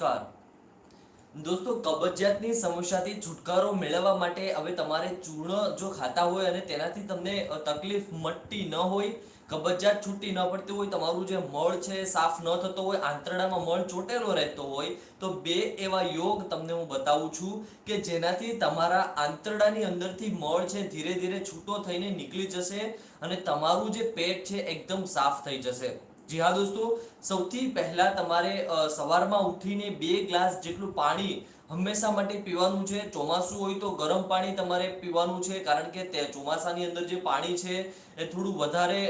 નમસ્કાર. દોસ્તો, કબજિયાતની સમસ્યાથી છુટકારો મેળવવા માટે હવે તમારે ચૂર્ણ જો ખાતા હોય અને તેનાથી તમને તકલીફ મટતી ન હોય, કબજિયાત છૂટી ન પડતી હોય, તમારું જે મળ છે સાફ ન થતો હોય, આંતરડામાં મળ ચોટેલો રહેતો હોય, તો બે એવા યોગ તમને હું બતાવું છું કે જેનાથી તમારા આંતરડાની અંદરથી મળ છે ધીરે ધીરે છૂટો થઈને નીકળી જશે અને તમારું જે પેટ છે એકદમ સાફ થઈ જશે. જી હા દોસ્તો, સૌથી પહેલા તમારે સવારમાં ઉઠીને બે ગ્લાસ જેટલું પાણી હંમેશા માટે પીવાનું છે. ચોમાસું હોય તો ગરમ પાણી તમારે પીવાનું છે, કારણ કે તે ચોમાસાની અંદર જે પાણી છે એ થોડું વધારે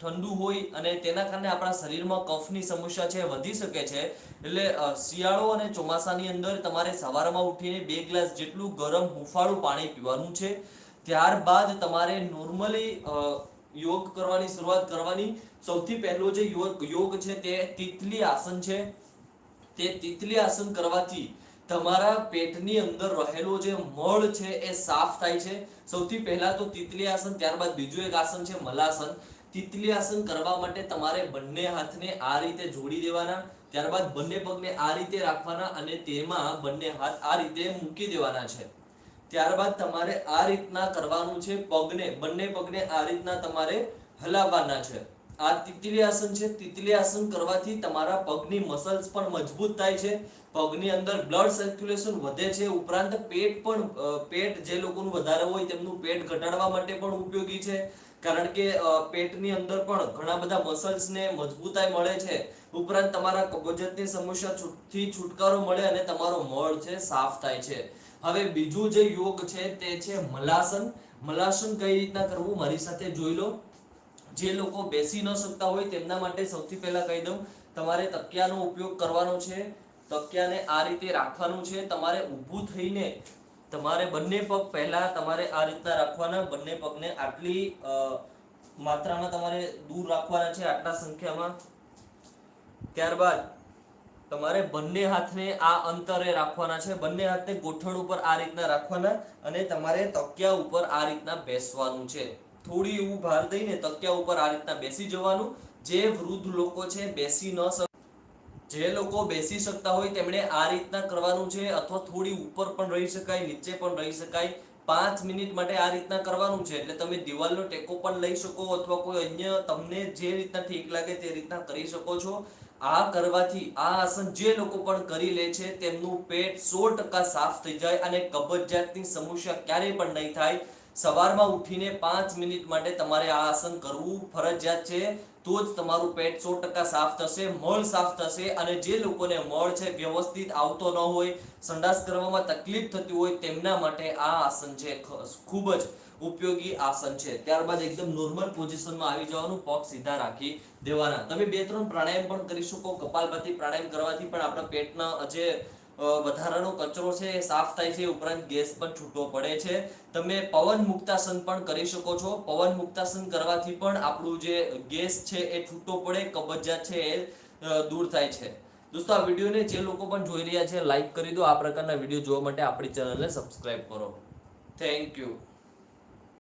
ઠંડુ હોય અને તેના કારણે આપણા શરીરમાં કફની સમસ્યા છે, વધી શકે છે. એટલે શિયાળો અને ચોમાસાની અંદર તમારે સવારમાં ઉઠીને બે ગ્લાસ જેટલું ગરમ હુંફાળું પાણી પીવાનું છે. ત્યારબાદ તમારે નોર્મલી યોગ કરવાની શરૂઆત કરવાની સૌથી પહેલો જે યોગ યોગ છે તે તિતલી આસન છે. તે તિતલી આસન કરવાથી તમારા પેટની અંદર રહેલો જે મળ છે એ સાફ થાય છે. સૌથી પહેલા તો તિતલી આસન, ત્યારબાદ બીજું એક આસન છે મલાસન. તિતલી આસન કરવા માટે તમારે બંને હાથને આ રીતે જોડી દેવાના, ત્યારબાદ બંને પગને આ રીતે રાખવાના અને તેમાં બંને હાથ આ રીતે મૂકી દેવાના છે. ત્યારબાદ તમારે આ રીતના કરવાનું છે, પગને, બંને પગને આ રીતના તમારે હલાવવાના છે. આ તિતલી આસન છે, તિતલી આસન કરવાથી તમારા પગની મસલ્સ પણ મજબૂત થાય છે, પગની અંદર બ્લડ સર્ક્યુલેશન વધે છે, ઉપરાંત પેટ પણ પેટ જે લોકોનું વધારે હોય તેમનું પેટ ઘટાડવા માટે પણ ઉપયોગી છે, કારણ કે પેટની અંદર પણ ઘણા બધા મસલ્સને મજબૂતાઈ મળે છે. ઉપરાંત તમારા કબજિયાતની સમસ્યા છૂટ- છુટકારો મળે અને તમારો મળ છે સાફ થાય છે. હવે બીજું જે યોગ છે તે છે મલાસન. મલાસન કઈ રીતના કરવું મારી સાથે જોઈ લો. જે લોકો બેસી ન શકતા હોય તેમના માટે સૌથી પહેલા કહી દઉં, તમારે તકિયાનો ઉપયોગ કરવાનો છે. તકિયાને આ રીતે રાખવાનું છે. તમારે ઊભું થઈને તમારે બંને પગ પહેલા તમારે આ રીતના રાખવાના. બંને પગને આટલી માત્રામાં તમારે દૂર રાખવાના છે આટલા સંખ્યામાં. ત્યારબાદ તમારે બંને હાથને આ અંતરે રાખવાના છે. બંને હાથને ગોઠણ ઉપર આ રીતના રાખવાના અને તમારે તકિયા ઉપર આ રીતના બેસવાનું છે. થોડી એવું ભાર દઈને તકિયા ઉપર આ રીતના બેસી જવાનું. જે વૃદ્ધ લોકો છે, બેસી ન શકે જે લોકો બેસી શકતા હોય તેમણે આ રીતના કરવાનું છે અથવા થોડી ઉપર પણ રહી શકાય, નીચે પણ રહી શકાય. પાંચ મિનિટ માટે આ રીતના કરવાનું છે. એટલે તમે દિવાલનો ટેકો પણ લઈ શકો અથવા કોઈ અન્ય તમને જે રીતના ઠીક લાગે તે રીતના કરી શકો છો. આ કરવાથી આ આસન જે લોકો પણ કરી લે છે, તેમનું પેટ સો ટકા સાફ થઈ જાય અને કબજિયાતની સમસ્યા ક્યારેય પણ નહીં થાય. સવારમાં ઉઠીને પાંચ મિનિટ માટે તમારે આ આસન કરવું ફરજિયાત છે. તો જ તમારું પેટ સો ટકા સાફ થશે, મળ સાફ થશે અને જે લોકોને મળ છે વ્યવસ્થિત આવતો ન હોય, સંડાસ કરવામાં તકલીફ થતી હોય તેમના માટે આ આસન છે ખૂબ જ ઉપયોગી આસન છે. ત્યારબાદ એકદમ નોર્મલ પોઝિશનમાં આવી જવાનું, પગ સીધા રાખી દેવાના. તમે બે ત્રણ પ્રાણાયામ પણ કરી શકો, કપાલભાતી પ્રાણાયામ કરવાથી પણ આપણા પેટના જે વધારાનો કચરો છે એ સાફ થાય છે ઉપરાંત ગેસ પણ છૂટો પડે છે. તમે પવન મુક્તાસન પણ કરી શકો છો. પવન મુક્તાસન કરવાથી પણ આપણું જે ગેસ છે એ છૂટો પડે, કબજિયાત છે એ દૂર થાય છે. દોસ્તો, આ વિડીયોને જે લોકો પણ જોઈ રહ્યા છે, લાઈક કરી દો. આ પ્રકારના વીડિયો જોવા માટે આપણી ચેનલને સબસ્ક્રાઈબ કરો. Thank you.